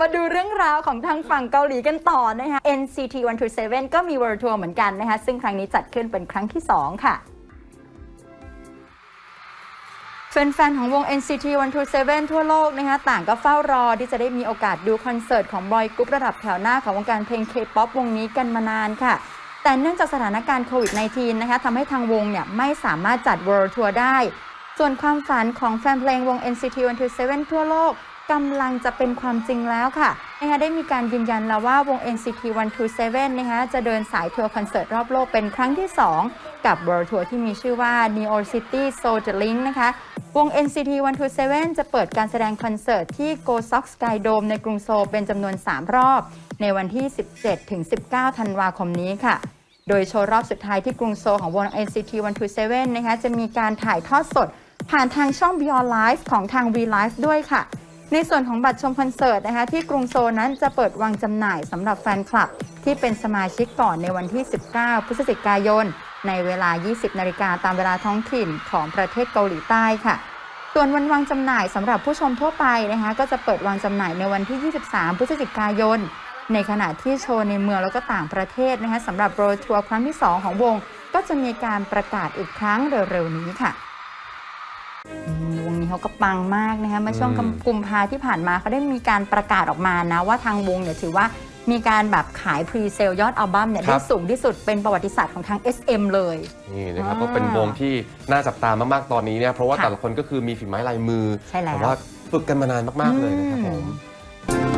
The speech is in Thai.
มาดูเรื่องราวของทางฝั่งเกาหลีกันต่อนะคะ NCT 127 ก็มี World Tour เหมือนกันนะคะ ซึ่งครั้งนี้จัดขึ้นเป็นครั้งที่ 2 ค่ะแฟนๆ ของวง NCT 127 ทั่วโลกนะคะต่างก็เฝ้ารอที่จะได้มีโอกาสดูคอนเสิร์ตของบอยกรุ๊ประดับแถวหน้าของวงการเพลง K-POP วงนี้กันมานานค่ะ แต่เนื่องจากสถานการณ์โควิด -19 นะคะทำให้ทางวงเนี่ยไม่สามารถจัด World Tour ได้ ส่วนความฝันของแฟนเพลงวง NCT 127 ทั่วโลก กำลังจะเป็นความจริงแล้วค่ะนะคะได้มีการยืนยันแล้วว่าวง NCT 127นะคะจะเดินสายทัวร์คอนเสิร์ตรอบโลกเป็นครั้งที่ 2 กับ World Tour ที่มีชื่อว่า Neo City Soldier Link นะคะวง NCT 127 จะเปิดการแสดงคอนเสิร์ตที่ Go Sox Sky Dome ในกรุงโซลเป็นจำนวน 3 รอบ ในวันที่ 17ถึง19 ธันวาคมนี้ค่ะ โดยโชว์รอบสุดท้ายที่กรุงโซลของวง NCT 127นะคะจะมีการถ่ายทอดสดผ่านทางช่อง Beyond Live ของทาง V Live ด้วยค่ะ ในส่วนของบัตรชมคอนเสิร์ตนะคะที่กรุงโซนั้นจะเปิดวางจำหน่ายสำหรับแฟนคลับ ที่เป็นสมาชิกก่อนในวันที่ 19 พฤศจิกายน ในเวลา 20 นาฬิกาตามเวลาท้องถิ่นของประเทศเกาหลีใต้ค่ะ ส่วนวันวางจำหน่ายสำหรับผู้ชมทั่วไปนะคะก็จะเปิดวางจำหน่ายในวันที่ 23 พฤศจิกายน ในขณะที่โชว์ในเมืองแล้วก็ต่างประเทศนะคะสำหรับโรทัวร์ครั้งที่ 2 ของวง ก็จะมีการประกาศอีกครั้งเร็วๆนี้ค่ะ เขาก็ปังมากนะคะเมื่อช่วงอืมกุมภาที่ผ่านมาเขาได้มีการประกาศออกมานะว่าทางวงเนี่ยถือว่ามีการแบบขายพรีเซลยอดอัลบั้มเนี่ยได้สูงที่สุดเป็นประวัติศาสตร์ของทาง SM เลย นี่นะครับอ่าก็เป็นวงที่น่าจับตามากๆตอนนี้เนี่ยเพราะว่าค่ะแต่ละคนก็คือมีฝีไม้ลายมือใช่แล้วแต่ว่าฝึกกันมานานมากๆเลยนะครับผมอื